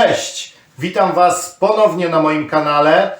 Cześć! Witam Was ponownie na moim kanale.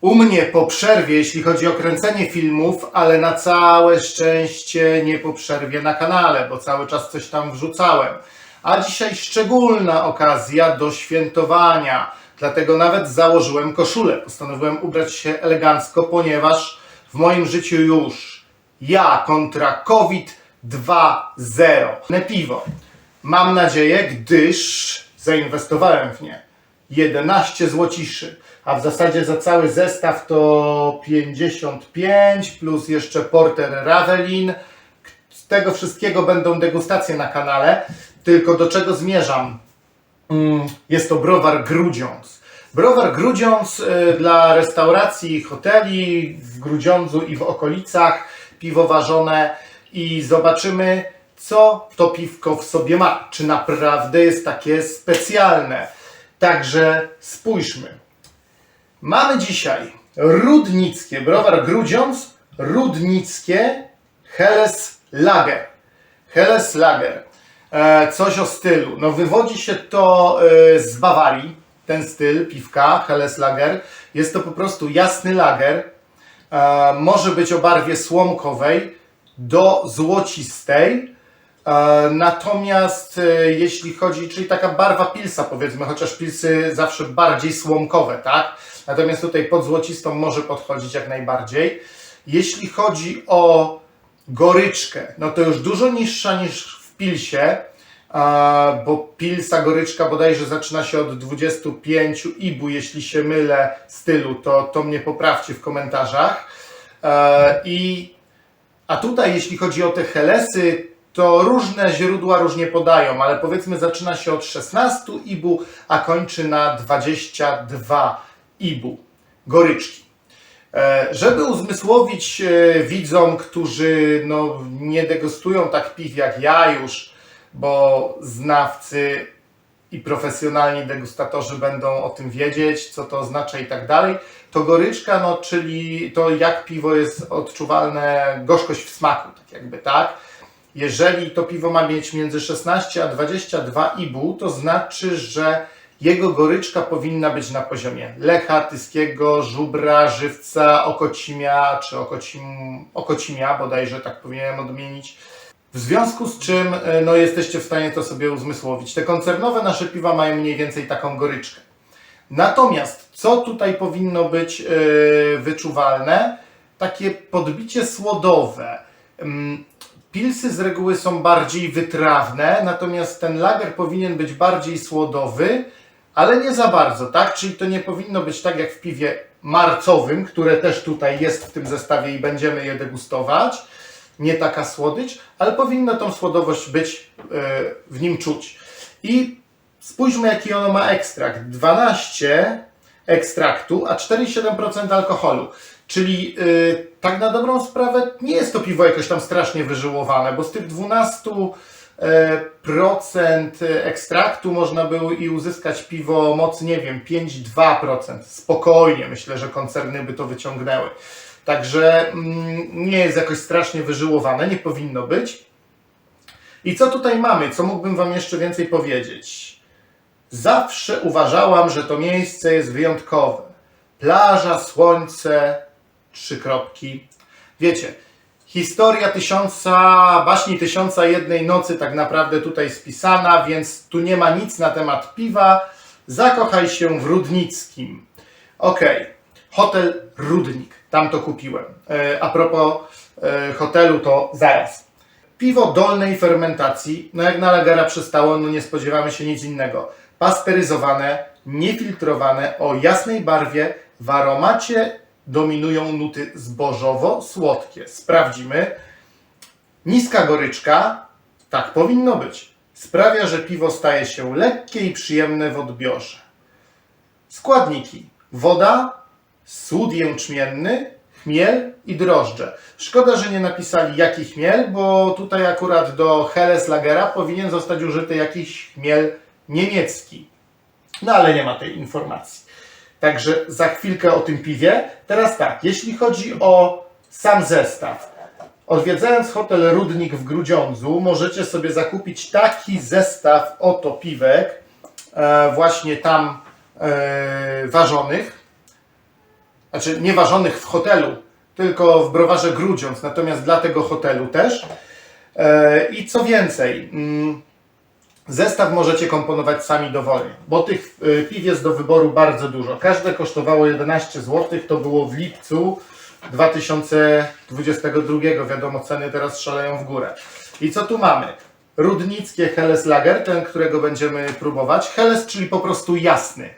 U mnie po przerwie, jeśli chodzi o kręcenie filmów, ale na całe szczęście nie po przerwie na kanale, bo cały czas coś tam wrzucałem. A dzisiaj szczególna okazja do świętowania, dlatego nawet założyłem koszulę. Postanowiłem ubrać się elegancko, ponieważ w moim życiu już ja kontra COVID 2.0. Ne piwo. Mam nadzieję, gdyż zainwestowałem w nie 11 złociszy, a w zasadzie za cały zestaw to 55 plus jeszcze porter Ravelin. Z tego wszystkiego będą degustacje na kanale. Tylko do czego zmierzam? Mm, Jest to browar Grudziądz. Browar Grudziądz y, dla restauracji hoteli w Grudziądzu i w okolicach, piwo ważone i zobaczymy, co to piwko w sobie ma. Czy naprawdę jest takie specjalne. Także spójrzmy. Mamy dzisiaj Rudnickie, browar Grudziądz, Rudnickie Helles Lager. Helles Lager. E, coś o stylu. No wywodzi się to e, z Bawarii, ten styl piwka, Helles Lager. Jest to po prostu jasny lager. E, może być o barwie słomkowej do złocistej. E, Natomiast e, jeśli chodzi, czyli taka barwa pilsa powiedzmy, chociaż pilsy zawsze bardziej słomkowe, tak? Natomiast tutaj pod złocistą może podchodzić jak najbardziej. Jeśli chodzi o goryczkę, no to już dużo niższa niż w pilsie, e, bo pilsa goryczka bodajże zaczyna się od 25 ibu, jeśli się mylę stylu, to, to mnie poprawcie w komentarzach. I a tutaj, jeśli chodzi o te helesy, to różne źródła różnie podają, ale powiedzmy zaczyna się od 16 ibu, a kończy na 22 ibu goryczki. E, Żeby uzmysłowić e, widzom, którzy no, nie degustują tak piw jak ja już, bo znawcy i profesjonalni degustatorzy będą o tym wiedzieć, co to oznacza i tak dalej, to goryczka, no, czyli to jak piwo jest odczuwalne, gorzkość w smaku, tak jakby, tak? Jeżeli to piwo ma mieć między 16 a 22 IBU, to znaczy, że jego goryczka powinna być na poziomie Lecha, Tyskiego, Żubra, Żywca, Okocimia, czy Okocim, Okocimia, bodajże tak powinienem odmienić. W związku z czym e, no, jesteście w stanie to sobie uzmysłowić. Te koncernowe nasze piwa mają mniej więcej taką goryczkę. Natomiast co tutaj powinno być e, wyczuwalne? Takie podbicie słodowe. Ym, Pilsy z reguły są bardziej wytrawne, natomiast ten lager powinien być bardziej słodowy, ale nie za bardzo, tak? Czyli to nie powinno być tak jak w piwie marcowym, które też tutaj jest w tym zestawie i będziemy je degustować. Nie taka słodycz, ale powinno tą słodowość być e, w nim czuć. I spójrzmy, jaki ono ma ekstrakt. 12 ekstraktu, a 4,7% alkoholu. Czyli yy, tak na dobrą sprawę nie jest to piwo jakoś tam strasznie wyżyłowane, bo z tych 12 e, procent ekstraktu można było i uzyskać piwo mocy, nie wiem, 5-2%. Spokojnie, myślę, że koncerny by to wyciągnęły. Także mm, nie jest jakoś strasznie wyżyłowane, nie powinno być. I co tutaj mamy? Co mógłbym Wam jeszcze więcej powiedzieć? Zawsze uważałam, że to miejsce jest wyjątkowe. Plaża, słońce, trzy kropki. Wiecie, historia tysiąca, baśni tysiąca jednej nocy tak naprawdę tutaj spisana, więc tu nie ma nic na temat piwa. Zakochaj się w Rudnickim. Okej, hotel Rudnik, tam to kupiłem. E, a propos e, hotelu, to zaraz. Piwo dolnej fermentacji, no jak na lagera przystało, no nie spodziewamy się nic innego. Pasteryzowane, niefiltrowane, o jasnej barwie, w aromacie dominują nuty zbożowo-słodkie. Sprawdzimy. Niska goryczka, tak powinno być. Sprawia, że piwo staje się lekkie i przyjemne w odbiorze. Składniki: woda, sód jęczmienny, chmiel i drożdże. Szkoda, że nie napisali jaki chmiel, bo tutaj akurat do Helles Lagera powinien zostać użyty jakiś chmiel niemiecki. No ale nie ma tej informacji. Także za chwilkę o tym piwie. Teraz tak, jeśli chodzi o sam zestaw. Odwiedzając hotel Rudnik w Grudziądzu, możecie sobie zakupić taki zestaw oto piwek. e, właśnie tam e, ważonych. Znaczy nie ważonych w hotelu, tylko w browarze Grudziądz, natomiast dla tego hotelu też. E, I co więcej, mm, zestaw możecie komponować sami dowolnie, bo tych e, piw jest do wyboru bardzo dużo. Każde kosztowało 11 zł, to było w lipcu 2022. Wiadomo, ceny teraz szaleją w górę. I co tu mamy? Rudnickie Helles Lager, ten, którego będziemy próbować. Helles, czyli po prostu jasny.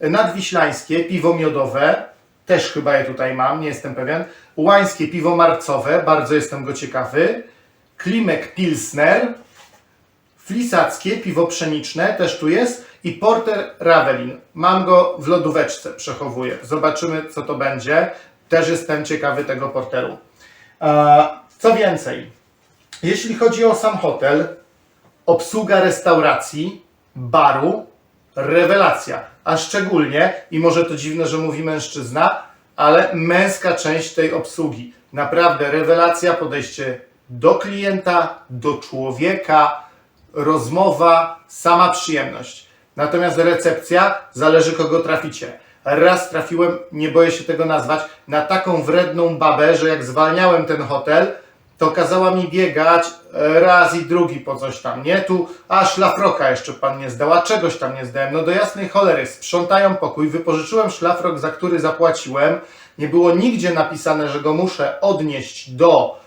Nadwiślańskie, piwo miodowe, też chyba je tutaj mam, nie jestem pewien. Łańskie piwo marcowe, bardzo jestem go ciekawy. Klimek Pilsner, Flisackie piwo pszeniczne, też tu jest. I Porter Ravelin. Mam go w lodóweczce, przechowuję. Zobaczymy, co to będzie. Też jestem ciekawy tego porteru. E, Co więcej, jeśli chodzi o sam hotel, obsługa restauracji, baru, rewelacja. A szczególnie, i może to dziwne, że mówi mężczyzna, ale męska część tej obsługi. Naprawdę rewelacja, podejście do klienta, do człowieka, rozmowa, sama przyjemność. Natomiast recepcja, zależy kogo traficie. Raz trafiłem, nie boję się tego nazwać, na taką wredną babę, że jak zwalniałem ten hotel, to kazała mi biegać e, raz i drugi po coś tam, nie? Tu, a szlafroka jeszcze pan nie zdał, a czegoś tam nie zdałem. No do jasnej cholery, sprzątają pokój, wypożyczyłem szlafrok, za który zapłaciłem. Nie było nigdzie napisane, że go muszę odnieść do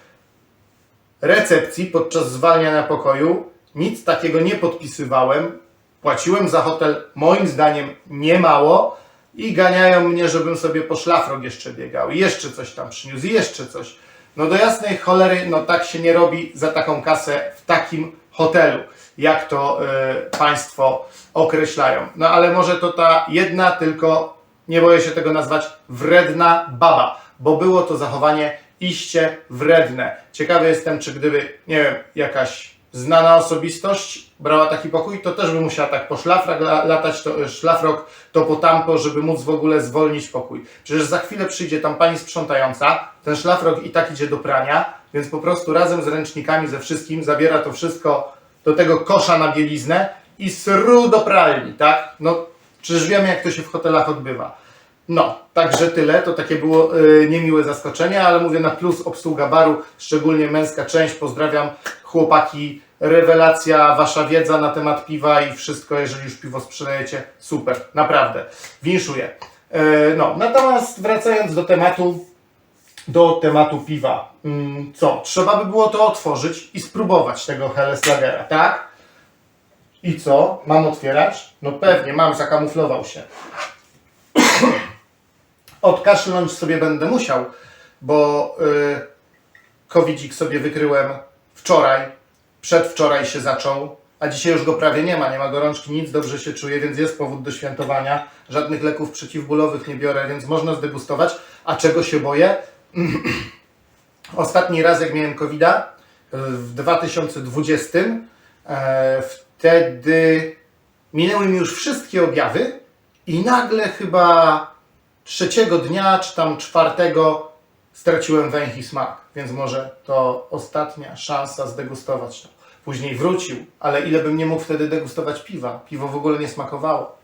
recepcji podczas zwalniania pokoju. Nic takiego nie podpisywałem. Płaciłem za hotel, moim zdaniem, niemało i ganiają mnie, żebym sobie po szlafrok jeszcze biegał. I jeszcze coś tam przyniósł, i jeszcze coś. No do jasnej cholery, no tak się nie robi za taką kasę w takim hotelu, jak to y, Państwo określają. No ale może to ta jedna, tylko nie boję się tego nazwać, wredna baba, bo było to zachowanie iście wredne. Ciekawy jestem, czy gdyby, nie wiem, jakaś znana osobistość brała taki pokój, to też by musiała tak po szlafrok la- latać, to, e, szlafrok, to po tampo, żeby móc w ogóle zwolnić pokój. Przecież za chwilę przyjdzie tam pani sprzątająca, ten szlafrok i tak idzie do prania, więc po prostu razem z ręcznikami, ze wszystkim zabiera to wszystko do tego kosza na bieliznę i sru do pralni, tak? No, przecież wiemy jak to się w hotelach odbywa. No, także tyle. To takie było y, niemiłe zaskoczenie, ale mówię na plus obsługa baru, szczególnie męska część. Pozdrawiam chłopaki. Rewelacja, wasza wiedza na temat piwa i wszystko, jeżeli już piwo sprzedajecie, super, naprawdę. Winszuję. E, no, natomiast wracając do tematu, do tematu piwa. Mm, co? Trzeba by było to otworzyć i spróbować tego Helles Lagera, tak? I co? Mam otwierać? No pewnie, mam, zakamuflował się. Odkaszlnąć sobie będę musiał, bo y, covidzik sobie wykryłem wczoraj, przedwczoraj się zaczął, a dzisiaj już go prawie nie ma, nie ma gorączki, nic, dobrze się czuję, więc jest powód do świętowania. Żadnych leków przeciwbólowych nie biorę, więc można zdegustować. A czego się boję? Ostatni raz, jak miałem covid w 2020, e, wtedy minęły mi już wszystkie objawy i nagle chyba trzeciego dnia, czy tam czwartego straciłem węch i smak, więc może to ostatnia szansa zdegustować to. Później wrócił, ale ile bym nie mógł wtedy degustować piwa? Piwo w ogóle nie smakowało.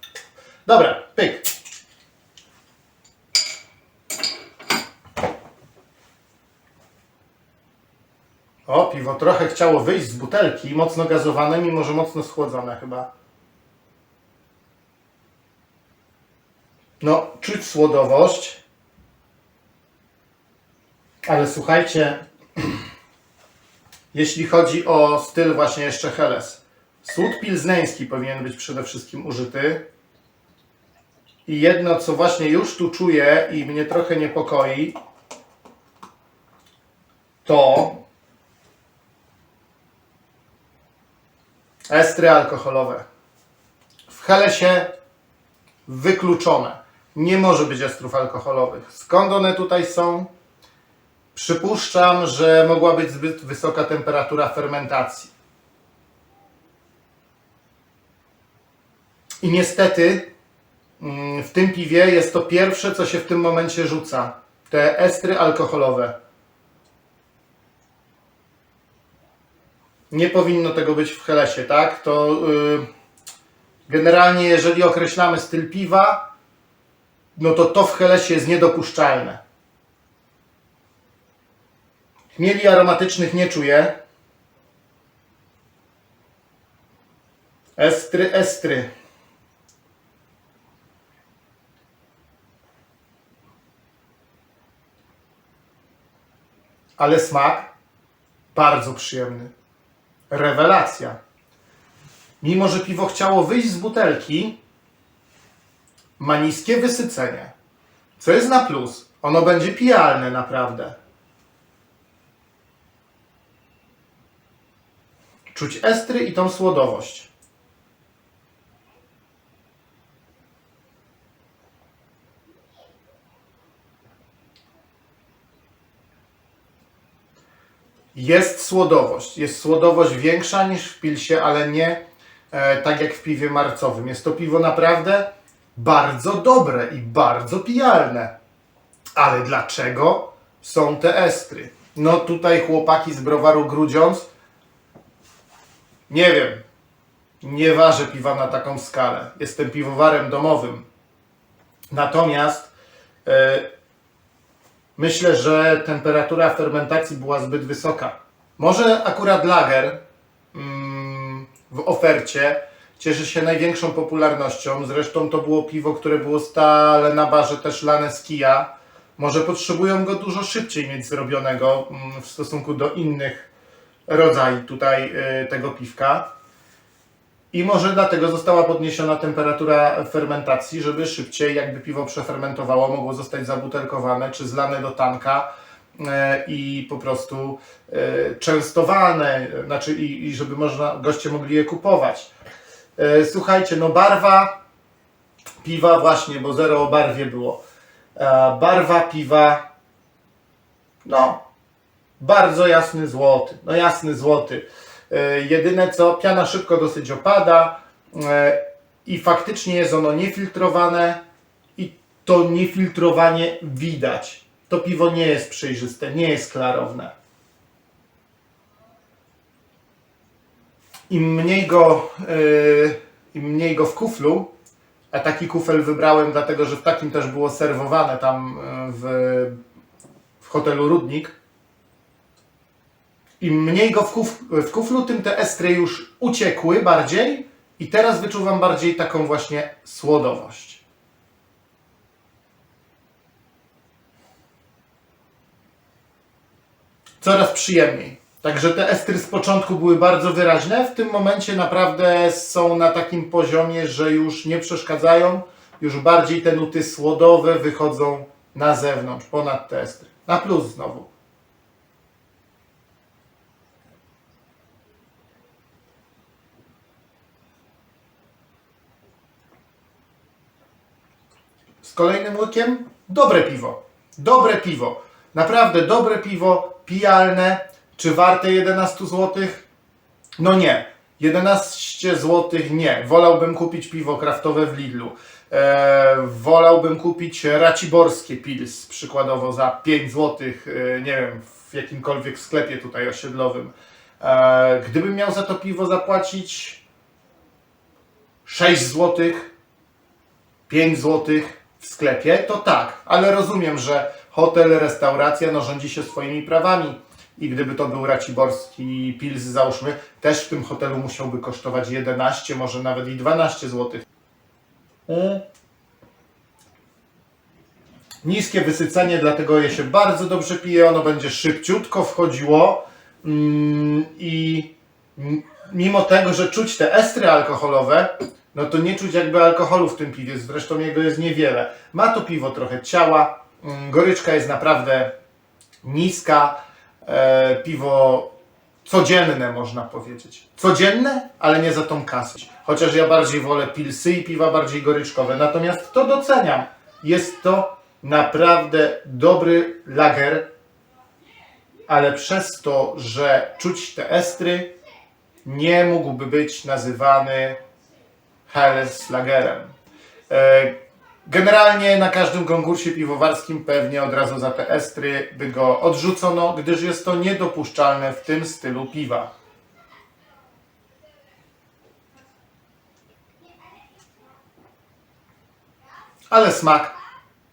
Dobra, pyk. O, piwo trochę chciało wyjść z butelki, mocno gazowane, mimo że mocno schłodzone chyba. No, czuć słodowość. Ale słuchajcie, jeśli chodzi o styl właśnie jeszcze Helles, słód pilzneński powinien być przede wszystkim użyty. I jedno, co właśnie już tu czuję i mnie trochę niepokoi, to estry alkoholowe. W Hellesie wykluczone. Nie może być estrów alkoholowych. Skąd one tutaj są? Przypuszczam, że mogła być zbyt wysoka temperatura fermentacji. I niestety mm, w tym piwie jest to pierwsze, co się w tym momencie rzuca. Te estry alkoholowe. Nie powinno tego być w Helesie, tak? To yy, Generalnie, jeżeli określamy styl piwa, no to to w Helesie jest niedopuszczalne. Chmieli aromatycznych nie czuję. Estry, estry. Ale smak bardzo przyjemny. Rewelacja. Mimo, że piwo chciało wyjść z butelki, ma niskie wysycenie. Co jest na plus. Ono będzie pijalne naprawdę. Czuć estry i tą słodowość. Jest słodowość. Jest słodowość większa niż w pilsie, ale nie e, tak jak w piwie marcowym. Jest to piwo naprawdę bardzo dobre i bardzo pijalne. Ale dlaczego są te estry? No tutaj chłopaki z browaru Grudziądz nie wiem. Nie ważę piwa na taką skalę. Jestem piwowarem domowym. Natomiast e, myślę, że temperatura fermentacji była zbyt wysoka. Może akurat lager mm, w ofercie cieszy się największą popularnością. Zresztą to było piwo, które było stale na barze też lane z kija. Może potrzebują go dużo szybciej mieć zrobionego mm, w stosunku do innych rodzaj tutaj y, tego piwka. I może dlatego została podniesiona temperatura fermentacji, żeby szybciej, jakby piwo przefermentowało, mogło zostać zabutelkowane czy zlane do tanka y, i po prostu y, częstowane, znaczy i, i żeby można, goście mogli je kupować. Słuchajcie, no barwa piwa właśnie, bo zero o barwie było. Barwa piwa, no bardzo jasny złoty. No jasny złoty. E, Jedyne co, piana szybko dosyć opada e, i faktycznie jest ono niefiltrowane i to niefiltrowanie widać. To piwo nie jest przejrzyste, nie jest klarowne. Im mniej go, yy, im mniej go w kuflu, a taki kufel wybrałem dlatego, że w takim też było serwowane tam w, w hotelu Rudnik, im mniej go w, kuf, w kuflu, tym te estry już uciekły bardziej i teraz wyczuwam bardziej taką właśnie słodowość. Coraz przyjemniej. Także te estry z początku były bardzo wyraźne, w tym momencie naprawdę są na takim poziomie, że już nie przeszkadzają, już bardziej te nuty słodowe wychodzą na zewnątrz, ponad te estry. Na plus znowu. Z kolejnym łykiem dobre piwo. Dobre piwo. Naprawdę dobre piwo, pijalne. Czy warte 11 zł? No nie. 11 zł nie. Wolałbym kupić piwo kraftowe w Lidlu. E, wolałbym kupić raciborskie pils, przykładowo za 5 zł, e, nie wiem, w jakimkolwiek sklepie tutaj osiedlowym. E, gdybym miał za to piwo zapłacić 6 złotych, 5 zł w sklepie, to tak, ale rozumiem, że hotel, restauracja no, rządzi się swoimi prawami i gdyby to był Raciborski Pils, załóżmy, też w tym hotelu musiałby kosztować 11, może nawet i 12 zł. Niskie wysycenie, dlatego je się bardzo dobrze pije, ono będzie szybciutko wchodziło mm, i mimo tego, że czuć te estry alkoholowe, no to nie czuć jakby alkoholu w tym piwie, zresztą jego jest niewiele. Ma to piwo trochę ciała, mm, goryczka jest naprawdę niska, e, piwo codzienne można powiedzieć. Codzienne, ale nie za tą kasę. Chociaż ja bardziej wolę pilsy i piwa bardziej goryczkowe, natomiast to doceniam. Jest to naprawdę dobry lager, ale przez to, że czuć te estry, nie mógłby być nazywany Helles Lagerem. E, Generalnie na każdym konkursie piwowarskim pewnie od razu za te estry by go odrzucono, gdyż jest to niedopuszczalne w tym stylu piwa. ale smak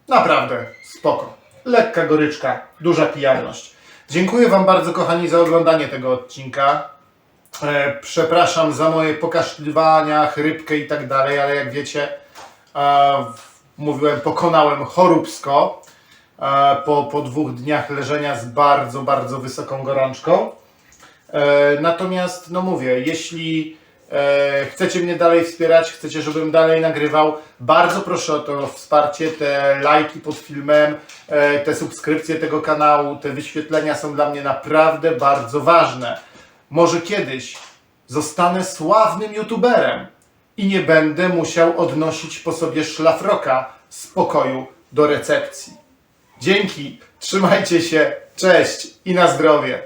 naprawdę spoko. Lekka goryczka, duża pijalność. Dziękuję Wam bardzo, kochani, za oglądanie tego odcinka. E, przepraszam za moje pokaszliwania, chrypkę i tak dalej, ale jak wiecie, e, mówiłem, pokonałem choróbsko e, po, po dwóch dniach leżenia z bardzo, bardzo wysoką gorączką. E, natomiast, no mówię, jeśli e, chcecie mnie dalej wspierać, chcecie, żebym dalej nagrywał, bardzo proszę o to wsparcie, te lajki pod filmem, e, te subskrypcje tego kanału, te wyświetlenia są dla mnie naprawdę bardzo ważne. Może kiedyś zostanę sławnym youtuberem i nie będę musiał odnosić po sobie szlafroka z pokoju do recepcji. Dzięki, trzymajcie się, cześć i na zdrowie.